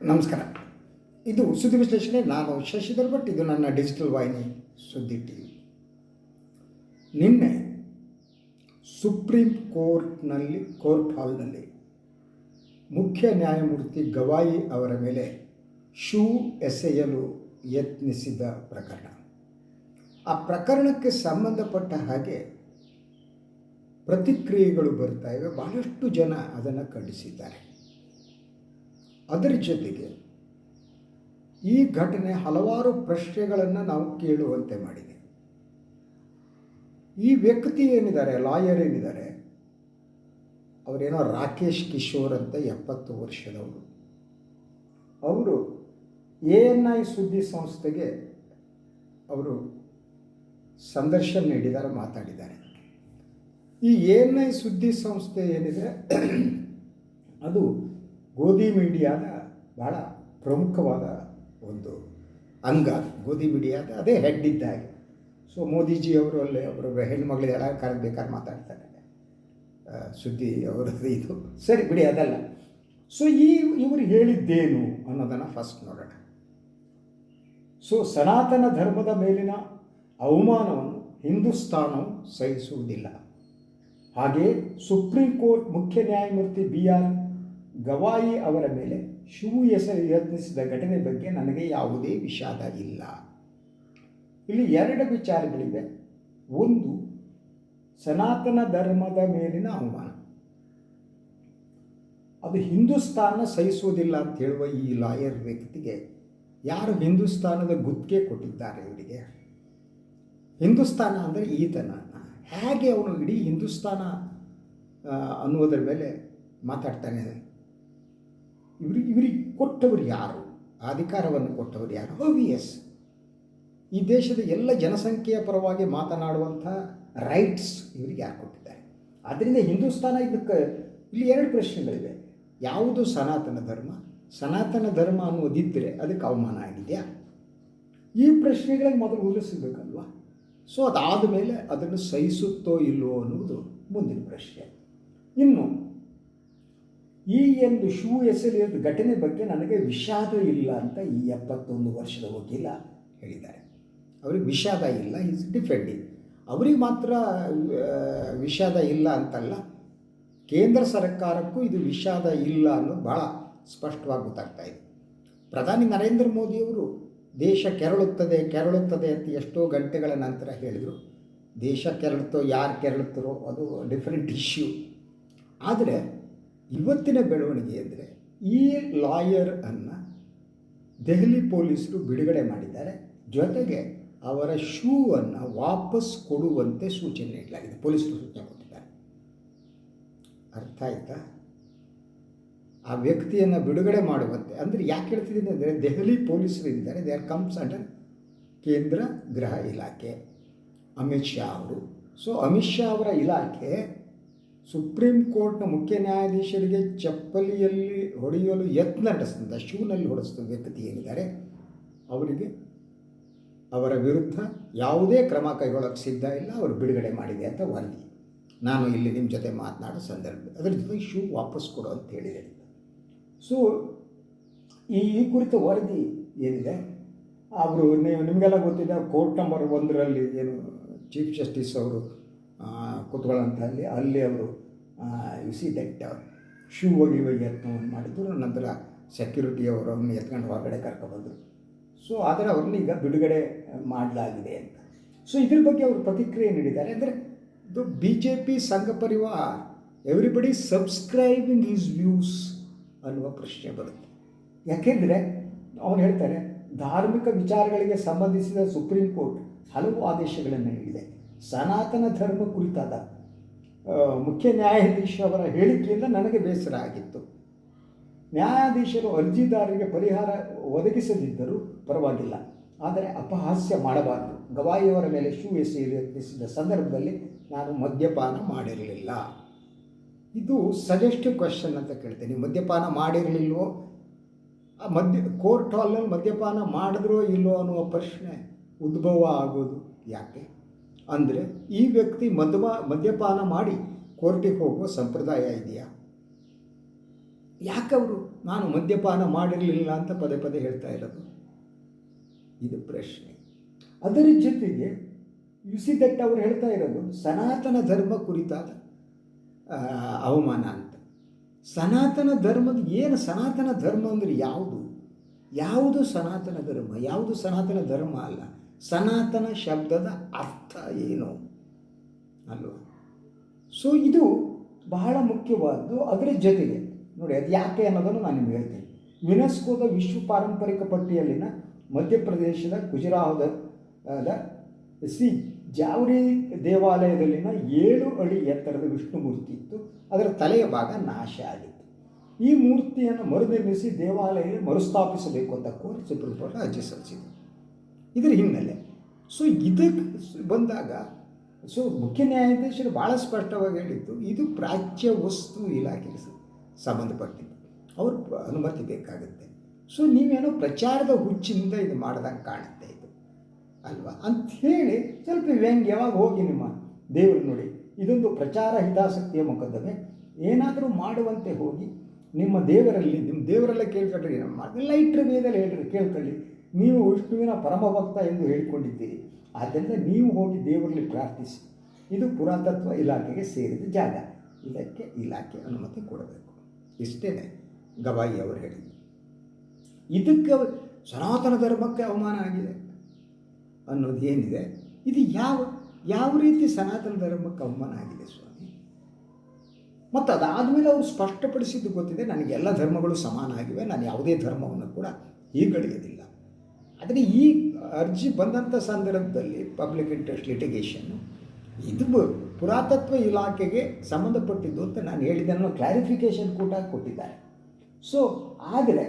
ನಮಸ್ಕಾರ. ಇದು ಸುದ್ದಿ ವಿಶ್ಲೇಷಣೆ. ನಾನು ಶಶಿಧರ್ ಭಟ್ ಇದು ನನ್ನ ಡಿಜಿಟಲ್ ವಾಹಿನಿ ಸುದ್ದಿ ಟಿ ವಿ. ನಿನ್ನೆ ಸುಪ್ರೀಂ ಕೋರ್ಟ್ನಲ್ಲಿ, ಕೋರ್ಟ್ ಹಾಲ್ನಲ್ಲಿ ಮುಖ್ಯ ನ್ಯಾಯಮೂರ್ತಿ ಗವಾಯಿ ಅವರ ಮೇಲೆ ಶೂ ಎಸೆಯಲು ಯತ್ನಿಸಿದ ಪ್ರಕರಣ. ಆ ಪ್ರಕರಣಕ್ಕೆ ಸಂಬಂಧಪಟ್ಟ ಹಾಗೆ ಪ್ರತಿಕ್ರಿಯೆಗಳು ಬರ್ತಾ ಇವೆ. ಬಹಳಷ್ಟು ಜನ ಅದನ್ನು ಖಂಡಿಸಿದ್ದಾರೆ. ಅದರ ಜೊತೆಗೆ ಈ ಘಟನೆ ಹಲವಾರು ಪ್ರಶ್ನೆಗಳನ್ನು ನಾವು ಕೇಳುವಂತೆ ಮಾಡಿದೆ. ಈ ವ್ಯಕ್ತಿ ಏನಿದ್ದಾರೆ, ಲಾಯರ್ ಏನಿದ್ದಾರೆ? ಅವರೇನೋ ರಾಕೇಶ್ ಕಿಶೋರ್ ಅಂತ ಎಪ್ಪತ್ತು ವರ್ಷದವರು. ಅವರು ಎ ಎನ್ ಐ ಸುದ್ದಿ ಸಂಸ್ಥೆಗೆ ಅವರು ಸಂದರ್ಶನ ನೀಡಿದ್ದಾರೆ, ಮಾತಾಡಿದ್ದಾರೆ. ಈ ಎ ಎನ್ ಐ ಸುದ್ದಿ ಸಂಸ್ಥೆ ಏನಿದೆ, ಅದು ಗೋಧಿ ಮೀಡಿಯಾದ ಬಹಳ ಪ್ರಮುಖವಾದ ಒಂದು ಅಂಗ. ಗೋಧಿ ಮೀಡಿಯಾದ ಅದೇ ಹೆಡ್ ಇದ್ದಾಗೆ ಸೊ ಮೋದಿಜಿ ಅವರು ಅಲ್ಲಿ ಅವರು ಹೆಣ್ಮಗಳು ಎಲ್ಲ ಕಾರಣ ಬೇಕಾದ್ರೆ ಮಾತಾಡ್ತಾರೆ. ಸುದ್ದಿ ಅವರದ್ದು ಇದು. ಸರಿ ಬಿಡಿ, ಅದಲ್ಲ. ಸೊ ಈ ಇವರು ಹೇಳಿದ್ದೇನು ಅನ್ನೋದನ್ನು ಫಸ್ಟ್ ನೋಡೋಣ. ಸೊ ಸನಾತನ ಧರ್ಮದ ಮೇಲಿನ ಅವಮಾನವನ್ನು, ಹಿಂದೂಸ್ತಾನವು ಸಹಿಸುವುದಿಲ್ಲ. ಹಾಗೆಯೇ ಸುಪ್ರೀಂ ಕೋರ್ಟ್ ಮುಖ್ಯ ನ್ಯಾಯಮೂರ್ತಿ ಬಿ ಆರ್ ಗವಾಯಿ ಅವರ ಮೇಲೆ ಶೂ ಹೆಸರು ಯತ್ನಿಸಿದ ಘಟನೆ ಬಗ್ಗೆ ನನಗೆ ಯಾವುದೇ ವಿಷಾದ ಇಲ್ಲ. ಇಲ್ಲಿ ಎರಡು ವಿಚಾರಗಳಿವೆ. ಒಂದು, ಸನಾತನ ಧರ್ಮದ ಮೇಲಿನ ಅವಮಾನ. ಅದು ಹಿಂದೂಸ್ತಾನ ಸಹಿಸುವುದಿಲ್ಲ ಅಂತ ಹೇಳುವ ಈ ಲಾಯರ್ ವ್ಯಕ್ತಿಗೆ ಯಾರು ಹಿಂದೂಸ್ತಾನದ ಗುತ್ತಿಗೆ ಕೊಟ್ಟಿದ್ದಾರೆ ಇವರಿಗೆ? ಹಿಂದೂಸ್ತಾನ ಅಂದರೆ ಈತನ. ಹೇಗೆ ಅವನು ಇಡೀ ಹಿಂದೂಸ್ತಾನ ಅನ್ನುವುದರ ಮೇಲೆ ಮಾತಾಡ್ತಾನೆ. ಇವ್ರಿಗೆ ಇವ್ರಿಗೆ ಕೊಟ್ಟವರು ಯಾರು? ಅಧಿಕಾರವನ್ನು ಕೊಟ್ಟವರು ಯಾರು? ಓವಿಯಸ್ ಈ ದೇಶದ ಎಲ್ಲ ಜನಸಂಖ್ಯೆಯ ಪರವಾಗಿ ಮಾತನಾಡುವಂಥ ರೈಟ್ಸ್ ಇವರಿಗೆ ಯಾರು ಕೊಟ್ಟಿದ್ದಾರೆ? ಆದ್ದರಿಂದ ಹಿಂದೂಸ್ತಾನ ಇದಕ್ಕೆ, ಇಲ್ಲಿ ಎರಡು ಪ್ರಶ್ನೆಗಳಿವೆ. ಯಾವುದು ಸನಾತನ ಧರ್ಮ? ಸನಾತನ ಧರ್ಮ ಅನ್ನೋದಿದ್ದರೆ ಅದಕ್ಕೆ ಅವಮಾನ ಆಗಿದೆಯಾ? ಈ ಪ್ರಶ್ನೆಗಳಿಗೆ ಮೊದಲು ಉಳಿಸಬೇಕಲ್ವಾ? ಸೊ ಅದಾದ ಮೇಲೆ ಅದನ್ನು ಸಹಿಸುತ್ತೋ ಇಲ್ಲವೋ ಅನ್ನುವುದು ಮುಂದಿನ ಪ್ರಶ್ನೆ. ಇನ್ನು ಈ ಒಂದು ಶೂ ಎಸೆಲಿಯದ ಘಟನೆ ಬಗ್ಗೆ ನನಗೆ ವಿಷಾದ ಇಲ್ಲ ಅಂತ ಈ ಎಪ್ಪತ್ತೊಂದು ವರ್ಷದ ವಕೀಲ ಹೇಳಿದ್ದಾರೆ. ಅವ್ರಿಗೆ ವಿಷಾದ ಇಲ್ಲ ಈಸ್ ಡಿಫೆಂಡಿಂಗ್ ಅವ್ರಿಗೆ ಮಾತ್ರ ವಿಷಾದ ಇಲ್ಲ ಅಂತಲ್ಲ, ಕೇಂದ್ರ ಸರ್ಕಾರಕ್ಕೂ ಇದು ವಿಷಾದ ಇಲ್ಲ ಅನ್ನೋದು ಭಾಳ ಸ್ಪಷ್ಟವಾಗಿ ಗೊತ್ತಾಗ್ತಾ ಇದೆ. ಪ್ರಧಾನಿ ನರೇಂದ್ರ ಮೋದಿಯವರು ದೇಶ ಕೆರಳುತ್ತದೆ ಕೆರಳುತ್ತದೆ ಅಂತ ಎಷ್ಟೋ ಗಂಟೆಗಳ ನಂತರ ಹೇಳಿದರು. ದೇಶ ಕೆರಳುತ್ತೋ, ಯಾರು ಕೆರಳುತ್ತರೋ, ಅದು ಡಿಫ್ರೆಂಟ್ ಇಶ್ಯೂ ಆದರೆ ಇವತ್ತಿನ ಬೆಳವಣಿಗೆ ಅಂದರೆ ಈ ಲಾಯರ್ ಅನ್ನು ದೆಹಲಿ ಪೊಲೀಸರು ಬಿಡುಗಡೆ ಮಾಡಿದ್ದಾರೆ. ಜೊತೆಗೆ ಅವರ ಶೂವನ್ನು ವಾಪಸ್ ಕೊಡುವಂತೆ ಸೂಚನೆ ನೀಡಲಾಗಿದೆ. ಪೊಲೀಸರು ಸೂಚನೆ ಕೊಟ್ಟಿದ್ದಾರೆ. ಅರ್ಥ ಆಯ್ತಾ? ಆ ವ್ಯಕ್ತಿಯನ್ನು ಬಿಡುಗಡೆ ಮಾಡುವಂತೆ, ಅಂದರೆ ಯಾಕೆ ಹೇಳ್ತಿದ್ದೀನಿ ಅಂದರೆ ದೆಹಲಿ ಪೊಲೀಸರು ಇದ್ದಾರೆ. ದೇ ಆರ್ ಕಮ್ಸ್ ಅಂಡರ್ ಕೇಂದ್ರ ಗೃಹ ಇಲಾಖೆ. ಅಮಿತ್ ಶಾ ಅವರು. ಸೊ ಅಮಿತ್ ಶಾ ಅವರ ಇಲಾಖೆ ಸುಪ್ರೀಂ ಕೋರ್ಟ್ನ ಮುಖ್ಯ ನ್ಯಾಯಾಧೀಶರಿಗೆ ಚಪ್ಪಲಿಯಲ್ಲಿ ಹೊಡೆಯಲು ಯತ್ನ ನಡೆಸಿದ ಶೂನಲ್ಲಿ ಹೊಡೆಸಿದ ವ್ಯಕ್ತಿ ಏನಿದ್ದಾರೆ? ಅವರಿಗೆ ಅವರ ವಿರುದ್ಧ ಯಾವುದೇ ಕ್ರಮ ಕೈಗೊಳ್ಳಕ್ಕೆ ಸಿದ್ಧ ಇಲ್ಲ, ಅವರು ಬಿಡುಗಡೆ ಮಾಡಿದೆ ಅಂತ ವರದಿ. ನಾನು ಇಲ್ಲಿ ನಿಮ್ಮ ಜೊತೆ ಮಾತನಾಡೋ ಸಂದರ್ಭ, ಅದರ ಜೊತೆಗೆ ಶೂ ವಾಪಸ್ ಕೊಡು ಅಂತ ಹೇಳಿದೆ ಸೊ ಈ ಈ ಕುರಿತ ವರದಿ ಏನಿದೆ? ಅವರು ನಿಮಗೆಲ್ಲ ಗೊತ್ತಿದೆ, ಕೋರ್ಟ್ ನಂಬರ್ ಒಂದರಲ್ಲಿ ಏನು, ಚೀಫ್ ಜಸ್ಟಿಸ್ ಅವರು ಕೂತ್ಕೊಳ್ಳೋಂಥ ಅಲ್ಲಿ ಅಲ್ಲಿ ಅವರು ಯು ಸಿ ದಟ್ ಶೂ ಒಗೆಯುವ ಯತ್ನವನ್ನು ಮಾಡಿದ್ರು. ನಂತರ ಸೆಕ್ಯೂರಿಟಿ ಅವರು ಅವ್ರನ್ನ ಎತ್ಕೊಂಡು ಹೊರಗಡೆ ಕರ್ಕೊಬಂದರು ಸೊ ಆದರೆ ಅವ್ರನ್ನ ಈಗ ಬಿಡುಗಡೆ ಮಾಡಲಾಗಿದೆ ಅಂತ. ಸೊ ಇದ್ರ ಬಗ್ಗೆ ಅವರು ಪ್ರತಿಕ್ರಿಯೆ ನೀಡಿದ್ದಾರೆ. ಅಂದರೆ, ಇದು B J P Sangh Parivar everybody subscribing is views ಅನ್ನುವ ಪ್ರಶ್ನೆ ಬರುತ್ತೆ. ಯಾಕೆಂದರೆ, ಅವ್ರು ಹೇಳ್ತಾರೆ, ಧಾರ್ಮಿಕ ವಿಚಾರಗಳಿಗೆ ಸಂಬಂಧಿಸಿದ ಸುಪ್ರೀಂ ಕೋರ್ಟ್ ಹಲವು ಆದೇಶಗಳನ್ನು ನೀಡಿದೆ. ಸನಾತನ ಧರ್ಮ ಕುರಿತಾದ ಮುಖ್ಯ ನ್ಯಾಯಾಧೀಶ ಅವರ ಹೇಳಿಕೆಯಿಂದ ನನಗೆ ಬೇಸರ ಆಗಿತ್ತು. ನ್ಯಾಯಾಧೀಶರು ಅರ್ಜಿದಾರರಿಗೆ ಪರಿಹಾರ ಒದಗಿಸದಿದ್ದರೂ ಪರವಾಗಿಲ್ಲ. ಆದರೆ ಅಪಹಾಸ್ಯ ಮಾಡಬಾರದು. ಗವಾಯಿಯವರ ಮೇಲೆ ಶೂ ಎಸೆಯಲು ಯತ್ನಿಸಿದ ಸಂದರ್ಭದಲ್ಲಿ ನಾನು ಮದ್ಯಪಾನ ಮಾಡಿರಲಿಲ್ಲ. ಇದು ಸಜೆಸ್ಟಿವ್ ಕ್ವಶನ್ ಅಂತ ಕೇಳ್ತೀನಿ. ಮದ್ಯಪಾನ ಮಾಡಿರಲಿಲ್ವೋ? ಆ ಮದ್ಯ ಕೋರ್ಟ್ ಹಾಲ್ನಲ್ಲಿ ಮದ್ಯಪಾನ ಮಾಡಿದ್ರೋ ಇಲ್ಲೋ ಅನ್ನುವ ಪ್ರಶ್ನೆ ಉದ್ಭವ ಆಗೋದು ಯಾಕೆ? ಅಂದರೆ ಈ ವ್ಯಕ್ತಿ ಮದ್ಯಪ ಮದ್ಯಪಾನ ಮಾಡಿ ಕೋರ್ಟಿಗೆ ಹೋಗುವ ಸಂಪ್ರದಾಯ ಇದೆಯಾ? ಯಾಕವರು? ನಾನು ಮದ್ಯಪಾನ ಮಾಡಿರಲಿಲ್ಲ ಅಂತ ಪದೇ ಪದೇ ಹೇಳ್ತಾ ಇರೋದು. ಇದು ಪ್ರಶ್ನೆ. ಅದರ ಜೊತೆಗೆ ಯುಸಿ ದಟ್ ಅವರು ಹೇಳ್ತಾ ಇರೋದು, ಸನಾತನ ಧರ್ಮ ಕುರಿತಾದ ಅವಮಾನ ಅಂತ. ಸನಾತನ ಧರ್ಮದ, ಏನು ಸನಾತನ ಧರ್ಮ ಅಂದರೆ ಯಾವುದು? ಯಾವುದು ಸನಾತನ ಧರ್ಮ? ಯಾವುದು ಸನಾತನ ಧರ್ಮ ಅಲ್ಲ? ಸನಾತನ ಶಬ್ದದ ಅರ್ಥ ಏನು? ಅಲ್ವಾ? ಸೊ ಇದು ಬಹಳ ಮುಖ್ಯವಾದ್ದು ಅದರ ಜೊತೆಗೆ. ನೋಡಿ, ಅದು ಯಾಕೆ ಅನ್ನೋದನ್ನು ನಾನು ನಿಮ್ಗೆ ಹೇಳ್ತೀನಿ. ಯುನೆಸ್ಕೋದ ವಿಶ್ವ ಪಾರಂಪರಿಕ ಪಟ್ಟಿಯಲ್ಲಿನ ಮಧ್ಯಪ್ರದೇಶದ ಆದ ಸಿ ಜಾವರಿ ದೇವಾಲಯದಲ್ಲಿನ ಏಳು ಅಡಿ ಎತ್ತರದ ವಿಷ್ಣು ಮೂರ್ತಿ ಇತ್ತು. ಅದರ ತಲೆಯ ಭಾಗ ನಾಶ ಆಗಿತ್ತು. ಈ ಮೂರ್ತಿಯನ್ನು ಮರುನಿರ್ಮಿಸಿ ದೇವಾಲಯ ಮರುಸ್ಥಾಪಿಸಬೇಕು ಅಂತ ಕೋರಿ ಸುಪ್ರೀಂ ಕೋರ್ಟ್ ಅರ್ಜಿ ಸಲ್ಲಿಸಿದೆ. ಇದರ ಹಿನ್ನೆಲೆ. ಸೊ ಇದಕ್ಕೆ ಬಂದಾಗ ಸೊ ಮುಖ್ಯ ನ್ಯಾಯಾಧೀಶರು ಭಾಳ ಸ್ಪಷ್ಟವಾಗಿ ಹೇಳಿದ್ದು, ಇದು ಪ್ರಾಚ್ಯ ವಸ್ತು ಇಲಾಖೆಗೆ ಸಂಬಂಧಪಟ್ಟಿದ್ದು. ಅವ್ರ ಅನುಮತಿ ಬೇಕಾಗುತ್ತೆ. ಸೊ ನೀವೇನೋ ಪ್ರಚಾರದ ಹುಚ್ಚಿನಿಂದ ಇದು ಮಾಡ್ದಂಗೆ ಕಾಣುತ್ತೆ ಇದು. ಅಲ್ವಾ? ಹೇಳಿ ಸ್ವಲ್ಪ ವ್ಯಂಗ್ಯವಾಗಿ ಹೋಗಿ ನಿಮ್ಮ ದೇವರು ನೋಡಿ. ಇದೊಂದು ಪ್ರಚಾರ ಹಿತಾಸಕ್ತಿಯ ಮೊಕದ್ದಮೆ. ಏನಾದರೂ ಮಾಡುವಂತೆ ಹೋಗಿ ನಿಮ್ಮ ದೇವರಲ್ಲಿ, ನಿಮ್ಮ ದೇವರೆಲ್ಲ ಕೇಳ್ಕೊಳ್ರಿ ನಮ್ಮ ಲೈಟ್ರ್ ವೇದಲ್ಲಿ ಹೇಳ್ರಿ, ಕೇಳ್ಕೊಳ್ಳಿ. ನೀವು ವಿಷ್ಣುವಿನ ಪರಮ ಭಕ್ತ ಎಂದು ಹೇಳಿಕೊಂಡಿದ್ದೀರಿ. ಆದ್ದರಿಂದ ನೀವು ಹೋಗಿ ದೇವರಲ್ಲಿ ಪ್ರಾರ್ಥಿಸಿ. ಇದು ಪುರಾತತ್ವ ಇಲಾಖೆಗೆ ಸೇರಿದ ಜಾಗ. ಇದಕ್ಕೆ ಇಲಾಖೆ ಅನುಮತಿ ಕೊಡಬೇಕು. ಇಷ್ಟೇ ಗವಾಯಿ ಅವರು ಹೇಳಿದ್ದು. ಇದಕ್ಕೆ ಸನಾತನ ಧರ್ಮಕ್ಕೆ ಅವಮಾನ ಆಗಿದೆ ಅನ್ನೋದು ಏನಿದೆ? ಇದು ಯಾವ ಯಾವ ರೀತಿ ಸನಾತನ ಧರ್ಮಕ್ಕೆ ಅವಮಾನ ಆಗಿದೆ ಸ್ವಾಮಿ? ಮತ್ತು ಅದಾದಮೇಲೆ ಅವರು ಸ್ಪಷ್ಟಪಡಿಸಿದ್ದು ಗೊತ್ತಿದೆ, ನನಗೆ ಎಲ್ಲ ಧರ್ಮಗಳು ಸಮಾನ ಆಗಿವೆ, ನಾನು ಯಾವುದೇ ಧರ್ಮವನ್ನು ಕೂಡ ಹೀಗಳಿಯೋದಿಲ್ಲ. ಆದರೆ ಈ ಅರ್ಜಿ ಬಂದಂಥ ಸಂದರ್ಭದಲ್ಲಿ ಪಬ್ಲಿಕ್ ಇಂಟ್ರೆಸ್ಟ್ ಲಿಟಿಗೇಷನ್ನು ಇದು ಪುರಾತತ್ವ ಇಲಾಖೆಗೆ ಸಂಬಂಧಪಟ್ಟಿದ್ದು ಅಂತ ನಾನು ಹೇಳಿದ್ದನ್ನು ಕ್ಲಾರಿಫಿಕೇಷನ್ ಕೂಡ ಕೊಟ್ಟಿದ್ದಾರೆ. ಸೊ ಆದರೆ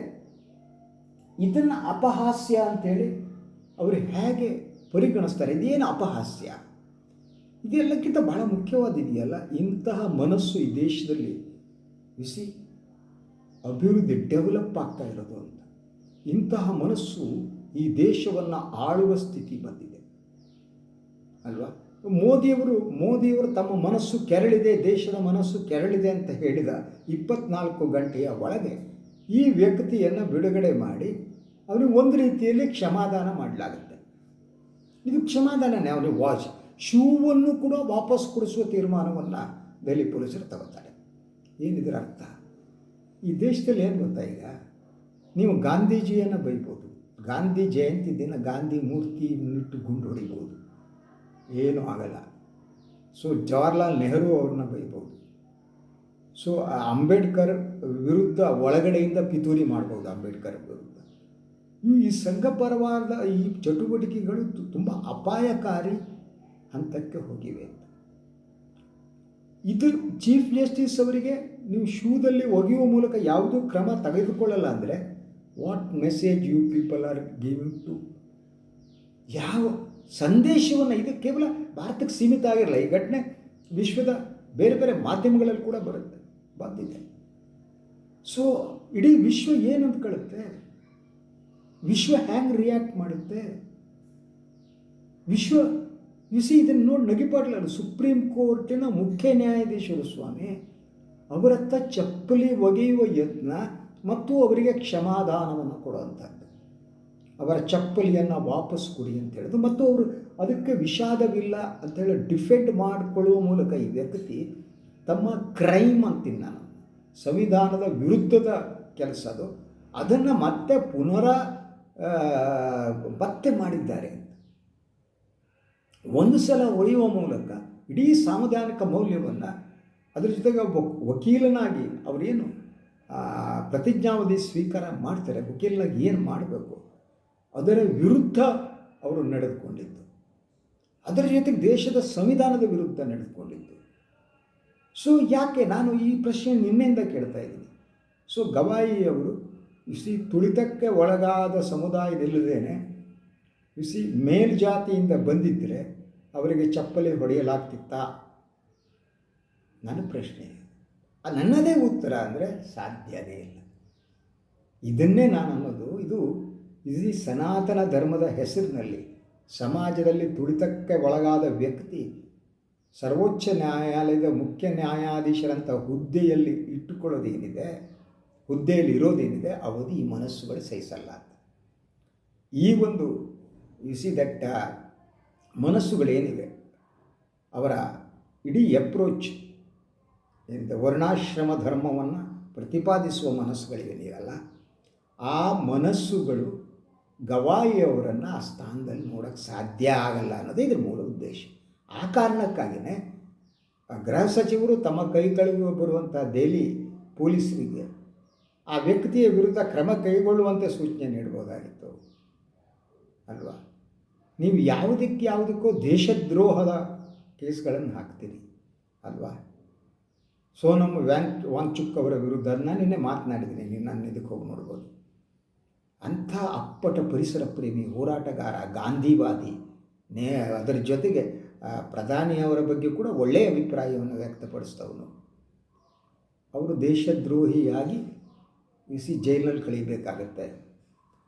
ಇದನ್ನು ಅಪಹಾಸ್ಯ ಅಂಥೇಳಿ ಅವರು ಹೇಗೆ ಪರಿಗಣಿಸ್ತಾರೆ? ಇದೇನು ಅಪಹಾಸ್ಯ? ಇದೆಲ್ಲಕ್ಕಿಂತ ಬಹಳ ಮುಖ್ಯವಾದಿದೆಯಲ್ಲ ಇಂತಹ ಮನಸ್ಸು ಈ ದೇಶದಲ್ಲಿ ಬಿಸಿ ಅಭಿವೃದ್ಧಿ ಡೆವಲಪ್ ಆಗ್ತಾ ಇರೋದು ಅಂತ. ಇಂತಹ ಮನಸ್ಸು ಈ ದೇಶವನ್ನು ಆಳುವ ಸ್ಥಿತಿ ಬಂದಿದೆ. ಅಲ್ವಾ? ಮೋದಿಯವರು ಮೋದಿಯವರು ತಮ್ಮ ಮನಸ್ಸು ಕೆರಳಿದೆ, ದೇಶದ ಮನಸ್ಸು ಕೆರಳಿದೆ ಅಂತ ಹೇಳಿದ ಇಪ್ಪತ್ನಾಲ್ಕು ಗಂಟೆಯ ಒಳಗೆ ಈ ವ್ಯಕ್ತಿಯನ್ನು ಬಿಡುಗಡೆ ಮಾಡಿ ಅವನಿಗೆ ಒಂದು ರೀತಿಯಲ್ಲಿ ಕ್ಷಮಾದಾನ ಮಾಡಲಾಗುತ್ತೆ. ಇದು ಕ್ಷಮಾದಾನನೇ ಅವನಿಗೆ ವಾಚ್. ಶೂವನ್ನು ಕೂಡ ವಾಪಸ್ ಕೊಡಿಸುವ ತೀರ್ಮಾನವನ್ನು ದೆಹಲಿ ಪೊಲೀಸರು ತಗೋತಾರೆ. ಏನಿದ್ರ ಅರ್ಥ? ಈ ದೇಶದಲ್ಲಿ ಏನು ಗೊತ್ತಾ ಈಗ? ನೀವು ಗಾಂಧೀಜಿಯನ್ನು ಬೈಬೋದು ಗಾಂಧಿ ಜಯಂತಿ ದಿನ ಗಾಂಧಿ ಮೂರ್ತಿ ಇಟ್ಟು ಗುಂಡು ಹೊಡಿಬೋದು. ಏನೂ ಆಗಲ್ಲ. ಸೊ ಜವಾಹರ್ಲಾಲ್ ನೆಹರು ಅವ್ರನ್ನ ಬೈಬೋದು. ಸೊ ಅಂಬೇಡ್ಕರ್ ವಿರುದ್ಧ ಒಳಗಡೆಯಿಂದ ಪಿತೂರಿ ಮಾಡ್ಬೋದು ಅಂಬೇಡ್ಕರ್ ವಿರುದ್ಧ. ಈ ಸಂಘ ಪರವಾದ ಈ ಚಟುವಟಿಕೆಗಳು ತುಂಬ ಅಪಾಯಕಾರಿ ಹಂತಕ್ಕೆ ಹೋಗಿವೆ ಅಂತ. ಇದು ಚೀಫ್ ಜಸ್ಟಿಸ್ ಅವರಿಗೆ ನೀವು ಶೂದಲ್ಲಿ ಒಗೆಯುವ ಮೂಲಕ ಯಾವುದೂ ಕ್ರಮ ತೆಗೆದುಕೊಳ್ಳಲ್ಲ ಅಂದರೆ what message you people are giving to ಯಾವ ಸಂದೇಶವನ್ನು ಇದು ಕೇವಲ ಭಾರತಕ್ಕೆ ಸೀಮಿತ ಆಗಿರಲ್ಲ, ಈ ಘಟನೆ ವಿಶ್ವದ ಬೇರೆ ಬೇರೆ ಮಾಧ್ಯಮಗಳಲ್ಲಿ ಕೂಡ ಬರುತ್ತೆ, ಬಂದಿದೆ. ಸೊ ಇಡೀ ವಿಶ್ವ ಏನು ಅಂದ್ಕೊಳ್ಳುತ್ತೆ ವಿಶ್ವ ಹ್ಯಾಂಗ್ ರಿಯಾಕ್ಟ್ ಮಾಡುತ್ತೆ? ವಿಶ್ವ ಸಿ ಇದನ್ನು ನೋಡಿ ನಗಿಪಾಡ್ಲಲ್ಲ ಸುಪ್ರೀಂ ಕೋರ್ಟಿನ ಮುಖ್ಯ ನ್ಯಾಯಾಧೀಶರು ಸ್ವಾಮಿ, ಅವರತ್ತ ಚಪ್ಪಲಿ ಒಗೆಯುವ ಯತ್ನ ಮತ್ತು ಅವರಿಗೆ ಕ್ಷಮಾದಾನವನ್ನು ಕೊಡುವಂಥದ್ದು ಅವರ ಚಪ್ಪಲಿಯನ್ನು ವಾಪಸ್ ಕೊಡಿ ಅಂತ ಹೇಳಿದ್ರು. ಮತ್ತು ಅವರು ಅದಕ್ಕೆ ವಿಷಾದವಿಲ್ಲ ಅಂತೇಳಿ ಡಿಫೆಂಡ್ ಮಾಡಿಕೊಳ್ಳುವ ಮೂಲಕ ಈ ವ್ಯಕ್ತಿ ತಮ್ಮ ಕ್ರೈಮ್ ಅಂತೀನಿ ನಾನು ಸಂವಿಧಾನದ ವಿರುದ್ಧದ ಕೆಲಸ ಅದು. ಅದನ್ನು ಮತ್ತೆ ಪುನರ ಪತ್ತೆ ಮಾಡಿದ್ದಾರೆ. ಒಂದು ಸಲ ಒಯ್ಯುವ ಮೂಲಕ ಇಡೀ ಸಾಂವಿಧಾನಿಕ ಮೌಲ್ಯವನ್ನು ಅದರ ಜೊತೆಗೆ ಒಬ್ಬ ವಕೀಲನಾಗಿ ಅವರೇನು ಪ್ರತಿಜ್ಞಾವಧಿ ಸ್ವೀಕಾರ ಮಾಡ್ತಾರೆ ವಕೀಲಾಗಿ ಏನು ಮಾಡಬೇಕು? ಅದರ ವಿರುದ್ಧ ಅವರು ನಡೆದುಕೊಂಡಿದ್ದು. ಅದರ ಜೊತೆಗೆ ದೇಶದ ಸಂವಿಧಾನದ ವಿರುದ್ಧ ನಡೆದುಕೊಂಡಿದ್ದು. ಸೊ ಯಾಕೆ ನಾನು ಈ ಪ್ರಶ್ನೆ ನಿನ್ನೆಯಿಂದ ಕೇಳ್ತಾ ಇದ್ದೀನಿ. ಸೊ ಗವಾಯಿ ಅವರು ಇಸಿ ತುಳಿತಕ್ಕೆ ಒಳಗಾದ ಸಮುದಾಯದಲ್ಲಿದ್ದೇನೆ ಇಸಿ ಮೇಲ್ಜಾತಿಯಿಂದ ಬಂದಿದ್ದರೆ ಅವರಿಗೆ ಚಪ್ಪಲಿ ಹೊಡೆಯಲಾಗ್ತಿತ್ತಾ? ನನ್ನ ಪ್ರಶ್ನೆ ನನ್ನದೇ ಉತ್ತರ ಅಂದರೆ ಸಾಧ್ಯವೇ ಇಲ್ಲ. ಇದನ್ನೇ ನಾನು ಅನ್ನೋದು, ಇದು ಇಡೀ ಸನಾತನ ಧರ್ಮದ ಹೆಸರಿನಲ್ಲಿ ಸಮಾಜದಲ್ಲಿ ತುಳಿತಕ್ಕೆ ಒಳಗಾದ ವ್ಯಕ್ತಿ, ಸರ್ವೋಚ್ಚ ನ್ಯಾಯಾಲಯದ ಮುಖ್ಯ ನ್ಯಾಯಾಧೀಶರಂಥ ಹುದ್ದೆಯಲ್ಲಿ ಇಟ್ಟುಕೊಳ್ಳೋದೇನಿದೆ, ಹುದ್ದೆಯಲ್ಲಿ ಇರೋದೇನಿದೆ, ಅವಧಿ ಈ ಮನಸ್ಸುಗಳು ಸಹಿಸಲ್ಲ ಈ ಒಂದು ಇಸಿದಟ್ಟ ಮನಸ್ಸುಗಳೇನಿವೆ, ಅವರ ಇಡೀ ಅಪ್ರೋಚ್ ಏನಿದೆ ವರ್ಣಾಶ್ರಮ ಧರ್ಮವನ್ನು ಪ್ರತಿಪಾದಿಸುವ ಮನಸ್ಸುಗಳಿವೇನಿರಲ್ಲ ಆ ಮನಸ್ಸುಗಳು ಗವಾಯಿಯವರನ್ನು ಆ ಸ್ಥಾನದಲ್ಲಿ ನೋಡೋಕ್ಕೆ ಸಾಧ್ಯ ಆಗಲ್ಲ ಅನ್ನೋದೇ ಇದ್ರ ಮೂಲ ಉದ್ದೇಶ. ಆ ಕಾರಣಕ್ಕಾಗಿಯೇ ಗೃಹ ಸಚಿವರು ತಮ್ಮ ಕೈ ಕಳುವ ಬರುವಂಥ ದೆಹಲಿ ಪೊಲೀಸರಿಗೆ ಆ ವ್ಯಕ್ತಿಯ ವಿರುದ್ಧ ಕ್ರಮ ಕೈಗೊಳ್ಳುವಂತೆ ಸೂಚನೆ ನೀಡ್ಬೋದಾಗಿತ್ತು ಅಲ್ವಾ? ನೀವು ಯಾವುದಕ್ಕೆ ಯಾವುದಕ್ಕೋ ದೇಶದ್ರೋಹದ ಕೇಸ್ಗಳನ್ನು ಹಾಕ್ತೀರಿ. ಅಲ್ವಾ? ಸೋನಮ್ ವ್ಯಾಂಕ್ ವಾಂಗ್ಚುಕ್ ಅವರ ವಿರುದ್ಧ ನಾನು ನಿನ್ನೆ ಮಾತನಾಡಿದ್ದೀನಿ. ನೀನು ನನ್ನ ಇದಕ್ಕೆ ಹೋಗಿ ನೋಡ್ಬೋದು. ಅಂಥ ಅಪ್ಪಟ ಪರಿಸರ ಪ್ರೇಮಿ, ಹೋರಾಟಗಾರ, ಗಾಂಧಿವಾದಿ, ನೇ, ಅದರ ಜೊತೆಗೆ ಪ್ರಧಾನಿಯವರ ಬಗ್ಗೆ ಕೂಡ ಒಳ್ಳೆಯ ಅಭಿಪ್ರಾಯವನ್ನು ವ್ಯಕ್ತಪಡಿಸ್ತವನು ಅವರು ದೇಶದ್ರೋಹಿಯಾಗಿ ಇಸಿ ಜೈಲಲ್ಲಿ ಕಳೀಬೇಕಾಗತ್ತೆ.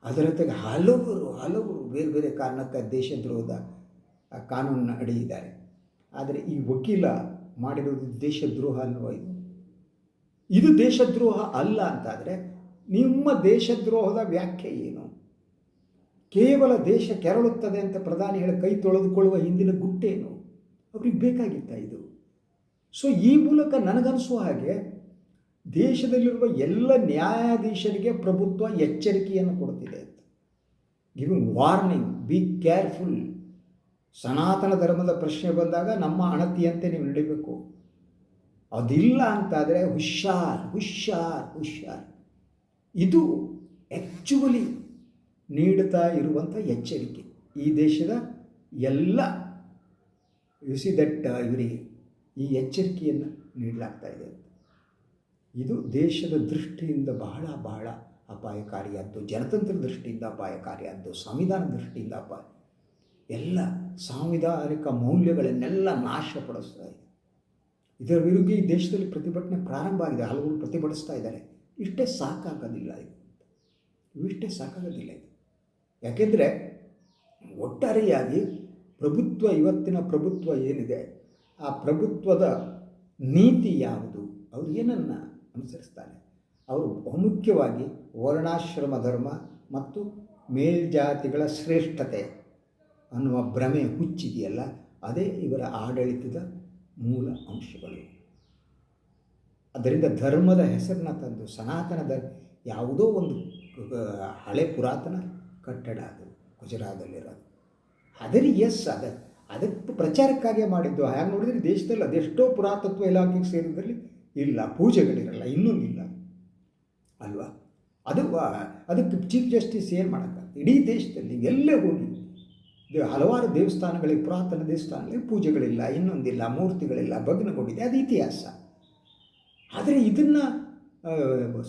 ಅದರ ಜೊತೆಗೆ ಹಲವರು ಹಲವರು ಬೇರೆ ಬೇರೆ ಕಾರಣಕ್ಕೆ ದೇಶದ್ರೋಹದ ಕಾನೂನಿನ ಅಡಿ ಇದ್ದಾರೆ ಆದರೆ ಈ ವಕೀಲ ಮಾಡಿರೋದು ದೇಶದ್ರೋಹ ಅನ್ನುವ ಇದು. ಇದು ದೇಶದ್ರೋಹ ಅಲ್ಲ ಅಂತಾದರೆ ನಿಮ್ಮ ದೇಶದ್ರೋಹದ ವ್ಯಾಖ್ಯೆ ಏನು? ಕೇವಲ ದೇಶ ಕೆರಳುತ್ತದೆ ಅಂತ ಪ್ರಧಾನಿ ಹೇಳಿ ಕೈ ತೊಳೆದುಕೊಳ್ಳುವ ಹಿಂದಿನ ಗುಟ್ಟೇನು? ಅವ್ರಿಗೆ ಬೇಕಾಗಿತ್ತ ಇದು? ಸೊ ಈ ಮೂಲಕ ನನಗನ್ನಿಸುವ ಹಾಗೆ ದೇಶದಲ್ಲಿರುವ ಎಲ್ಲ ನ್ಯಾಯಾಧೀಶರಿಗೆ ಪ್ರಭುತ್ವ ಎಚ್ಚರಿಕೆಯನ್ನು ಕೊಡ್ತಿದೆ ಗಿವಿಂಗ್ ವಾರ್ನಿಂಗ್ ಬಿ ಕೇರ್ಫುಲ್ ಸನಾತನ ಧರ್ಮದ ಪ್ರಶ್ನೆ ಬಂದಾಗ ನಮ್ಮ ಅಣತಿಯಂತೆ ನೀವು ನಡಿಬೇಕು. ಅದಿಲ್ಲ ಅಂತಾದರೆ ಹುಷಾರ್ ಹುಷಾರ್ ಹುಷಾರ್. ಇದು ಆ್ಯಕ್ಚುವಲಿ ನೀಡುತ್ತಾ ಇರುವಂಥ ಎಚ್ಚರಿಕೆ. ಈ ದೇಶದ ಎಲ್ಲ ಸಿ ದಟ್ ಇವರಿಗೆ ಈ ಎಚ್ಚರಿಕೆಯನ್ನು ನೀಡಲಾಗ್ತಾ ಇದೆ. ಇದು ದೇಶದ ದೃಷ್ಟಿಯಿಂದ ಬಹಳ ಬಹಳ ಅಪಾಯಕಾರಿಯಾದ್ದು, ಜನತಂತ್ರ ದೃಷ್ಟಿಯಿಂದ ಅಪಾಯಕಾರಿಯಾದ್ದು, ಸಂವಿಧಾನ ದೃಷ್ಟಿಯಿಂದ ಅಪಾಯ ಎಲ್ಲ ಸಾಂವಿಧಾನಿಕ ಮೌಲ್ಯಗಳನ್ನೆಲ್ಲ ನಾಶಪಡಿಸ್ತಾ ಇದೆ. ಇದರ ವಿರುದ್ಧ ಈ ದೇಶದಲ್ಲಿ ಪ್ರತಿಭಟನೆ ಪ್ರಾರಂಭ ಆಗಿದೆ. ಹಲವರು ಪ್ರತಿಭಟಿಸ್ತಾ ಇದ್ದಾರೆ. ಇಷ್ಟೇ ಸಾಕಾಗೋದಿಲ್ಲ ಇದು. ಇವಿಷ್ಟೇ ಸಾಕಾಗೋದಿಲ್ಲ ಇದು. ಯಾಕೆಂದರೆ ಒಟ್ಟಾರೆಯಾಗಿ ಪ್ರಭುತ್ವ, ಇವತ್ತಿನ ಪ್ರಭುತ್ವ ಏನಿದೆ, ಆ ಪ್ರಭುತ್ವದ ನೀತಿ ಯಾವುದು? ಅವರು ಏನನ್ನು ಅನುಸರಿಸ್ತಾರೆ? ಅವರು ಬಹುಮುಖ್ಯವಾಗಿ ವರ್ಣಾಶ್ರಮ ಧರ್ಮ ಮತ್ತು ಮೇಲ್ಜಾತಿಗಳ ಶ್ರೇಷ್ಠತೆ. ಅನ್ನುವ ಭ್ರಮೆ ಹುಚ್ಚಿದೆಯಲ್ಲ, ಅದೇ ಇವರ ಆಡಳಿತದ ಮೂಲ ಅಂಶಗಳು. ಅದರಿಂದ ಧರ್ಮದ ಹೆಸರನ್ನ ತಂದು ಸನಾತನ ಧರ್ಮ, ಯಾವುದೋ ಒಂದು ಹಳೆ ಪುರಾತನ ಕಟ್ಟಡ ಅದು, ಗುಜರಾತಲ್ಲಿರೋದು. ಅದರಿ ಎಸ್ ಅದ, ಅದಕ್ಕೆ ಪ್ರಚಾರಕ್ಕಾಗಿಯೇ ಮಾಡಿದ್ದು, ಹಾಗೆ ನೋಡಿದರೆ ದೇಶದಲ್ಲಿ ಅದೆಷ್ಟೋ ಪುರಾತತ್ವ ಇಲಾಖೆಗೆ ಸೇರಿದ್ರಲ್ಲಿ ಇಲ್ಲ, ಪೂಜೆಗಳಿರಲ್ಲ, ಇನ್ನೊಂದಿಲ್ಲ. ಅಲ್ವಾ? ಅದು ಅದಕ್ಕೆ ಚೀಫ್ ಜಸ್ಟಿಸ್ ಏನು ಮಾಡೋಕ್ಕಾಗ್ತದೆ? ಇಡೀ ದೇಶದಲ್ಲಿ ಎಲ್ಲೇ ಹೋಗಿ ಹಲವಾರು ದೇವಸ್ಥಾನಗಳಿಗೆ, ಪುರಾತನ ದೇವಸ್ಥಾನಗಳಿಗೆ ಪೂಜೆಗಳಿಲ್ಲ, ಇನ್ನೊಂದಿಲ್ಲ, ಮೂರ್ತಿಗಳಿಲ್ಲ ಭಗ್ನಗೊಂಡಿದೆ ಅದು ಇತಿಹಾಸ. ಆದರೆ ಇದನ್ನು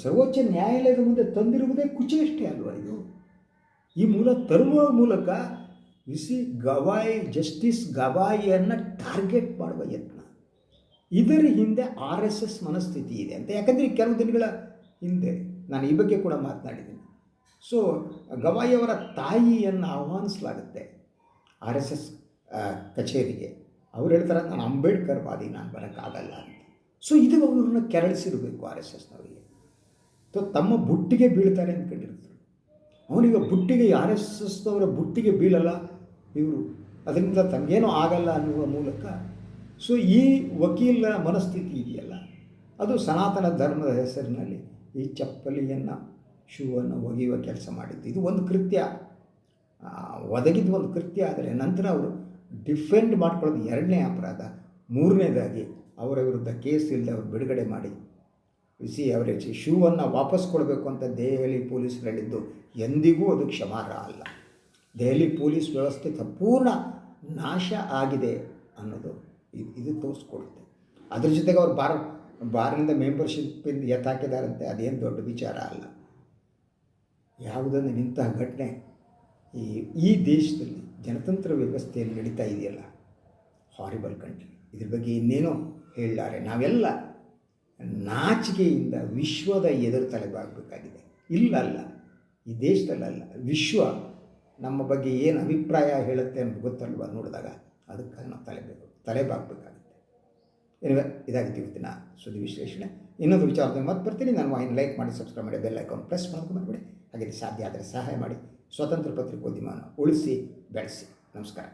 ಸರ್ವೋಚ್ಚ ನ್ಯಾಯಾಲಯದ ಮುಂದೆ ತಂದಿರುವುದೇ ಕುಚೇಷ್ಟೆ ಅಲ್ವಾ ಇದು? ಈ ಮೂಲ ತರುವ ಮೂಲಕ ವಿಸಿ ಗವಾಯಿ, ಜಸ್ಟಿಸ್ ಗವಾಯಿಯನ್ನು ಟಾರ್ಗೆಟ್ ಮಾಡುವ ಯತ್ನ. ಇದರ ಹಿಂದೆ ಆರ್ ಎಸ್ ಎಸ್ ಮನಸ್ಥಿತಿ ಇದೆ ಅಂತ. ಯಾಕಂದರೆ ಕೆಲವು ದಿನಗಳ ಹಿಂದೆ ನಾನು ಈ ಬಗ್ಗೆ ಕೂಡ ಮಾತನಾಡಿದ್ದೀನಿ. ಸೊ ಗವಾಯಿಯವರ ತಾಯಿಯನ್ನು ಆಹ್ವಾನಿಸಲಾಗುತ್ತೆ. ಆರ್ ಎಸ್ ಎಸ್ ಕಚೇರಿಗೆ. ಅವ್ರು ಹೇಳ್ತಾರೆ, ನಾನು ಅಂಬೇಡ್ಕರ್ ವಾದಿ, ನಾನು ಬರೋಕ್ಕಾಗಲ್ಲ ಅಂತ. ಸೊ ಇದು ಅವ್ರನ್ನ ಕೆರಳಿಸಿರಬೇಕು ಆರ್ ಎಸ್ ಎಸ್ನವರಿಗೆ. ಸೊ ತಮ್ಮ ಬುಟ್ಟಿಗೆ ಬೀಳ್ತಾರೆ ಅಂದ್ಕೊಂಡಿರ್ತಾರೆ. ಅವನಿಗೆ ಬುಟ್ಟಿಗೆ, ಆರ್ ಎಸ್ ಎಸ್ನವರ ಬುಟ್ಟಿಗೆ ಬೀಳಲ್ಲ. ಇವರು ಅದರಿಂದ ತಮಗೇನೂ ಆಗಲ್ಲ ಅನ್ನುವ ಮೂಲಕ. ಸೊ ಈ ವಕೀಲರ ಮನಸ್ಥಿತಿ ಇದೆಯಲ್ಲ, ಅದು ಸನಾತನ ಧರ್ಮದ ಹೆಸರಿನಲ್ಲಿ ಈ ಚಪ್ಪಲಿಯನ್ನು, ಶೂವನ್ನು ಒಗೆಯುವ ಕೆಲಸ ಮಾಡಿದ್ದು. ಇದು ಒಂದು ಕೃತ್ಯ. ಒದಗಿದ ಒಂದು ಕೃತ್ಯ ಆದರೆ ನಂತರ ಅವರು ಡಿಫೆಂಡ್ ಮಾಡ್ಕೊಳ್ಳೋದು ಎರಡನೇ ಅಪರಾಧ. ಮೂರನೇದಾಗಿ ಅವರ ವಿರುದ್ಧ ಕೇಸ್ ಇಲ್ಲದೆ ಅವರು ಬಿಡುಗಡೆ ಮಾಡಿ. ಸಿ ಅವರ ಶೂವನ್ನು ವಾಪಸ್ ಕೊಡಬೇಕು ಅಂತ ದೆಹಲಿ ಪೊಲೀಸರು ಎಂದಿಗೂ ಅದು ಕ್ಷಮಾರ್ಹ ಅಲ್ಲ. ದೆಹಲಿ ಪೊಲೀಸ್ ವ್ಯವಸ್ಥೆ ಸಂಪೂರ್ಣ ನಾಶ ಆಗಿದೆ ಅನ್ನೋದು ಇದು ಇದು ತೋರಿಸ್ಕೊಡುತ್ತೆ. ಅದ್ರ ಜೊತೆಗೆ ಅವ್ರು ಬಾರ್ ಬಾರ್ನಿಂದ ಮೆಂಬರ್ಶಿಪ್ಪಿಂದ ಎತ್ತಾಕಿದಾರಂತೆ ಅದೇನು ದೊಡ್ಡ ವಿಚಾರ ಅಲ್ಲ. ಯಾವುದನ್ನು ನಿಂತಹ ಘಟನೆ ಈ ಈ ದೇಶದಲ್ಲಿ ಜನತಂತ್ರ ವ್ಯವಸ್ಥೆಯಲ್ಲಿ ನಡೀತಾ ಇದೆಯಲ್ಲ? ಹಾರಿಬಲ್ ಕಂಟ್ರಿ ಇದ್ರ ಬಗ್ಗೆ ಇನ್ನೇನೋ ಹೇಳಲಾರೆ ನಾವೆಲ್ಲ ನಾಚಿಕೆಯಿಂದ ವಿಶ್ವದ ಎದುರು ತಲೆಬಾಗಬೇಕಾಗಿದೆ. ಇಲ್ಲ ಅಲ್ಲ ಈ ದೇಶದಲ್ಲಲ್ಲ. ವಿಶ್ವ ನಮ್ಮ ಬಗ್ಗೆ ಏನು ಅಭಿಪ್ರಾಯ ಹೇಳುತ್ತೆ ಅಂತ ಗೊತ್ತಲ್ವ ನೋಡಿದಾಗ? ಅದಕ್ಕೆ ನಾವು ತಲೆಬೇಕು ತಲೆಬಾಗಬೇಕಾಗುತ್ತೆ. ಏನಿವೆ ಇದಾಗುತ್ತೆ ಇವತ್ತಿನ ಸುದ್ದಿ ವಿಶ್ಲೇಷಣೆ. ಇನ್ನೊಂದು ವಿಚಾರದಲ್ಲಿ ಮತ್ತೆ ಬರ್ತೀನಿ. ನಾನು ವಾಹಿನಿ ಲೈಕ್ ಮಾಡಿ ಸಬ್ಸ್ಕ್ರೈಬ್ ಮಾಡಿ ಬೆಲ್ ಐಕಾನ್ ಪ್ರೆಸ್ ಮಾಡ್ಕೊಂಡು ಬಂದ್ಬಿಡಿ ಹಾಗೆ ಸಾಧ್ಯ ಆದರೆ ಸಹಾಯ ಮಾಡಿ. ಸ್ವತಂತ್ರ ಪತ್ರಿಕೋದ್ಯಮವನ್ನು ಉಳಿಸಿ ಬೆಳೆಸಿ. ನಮಸ್ಕಾರ.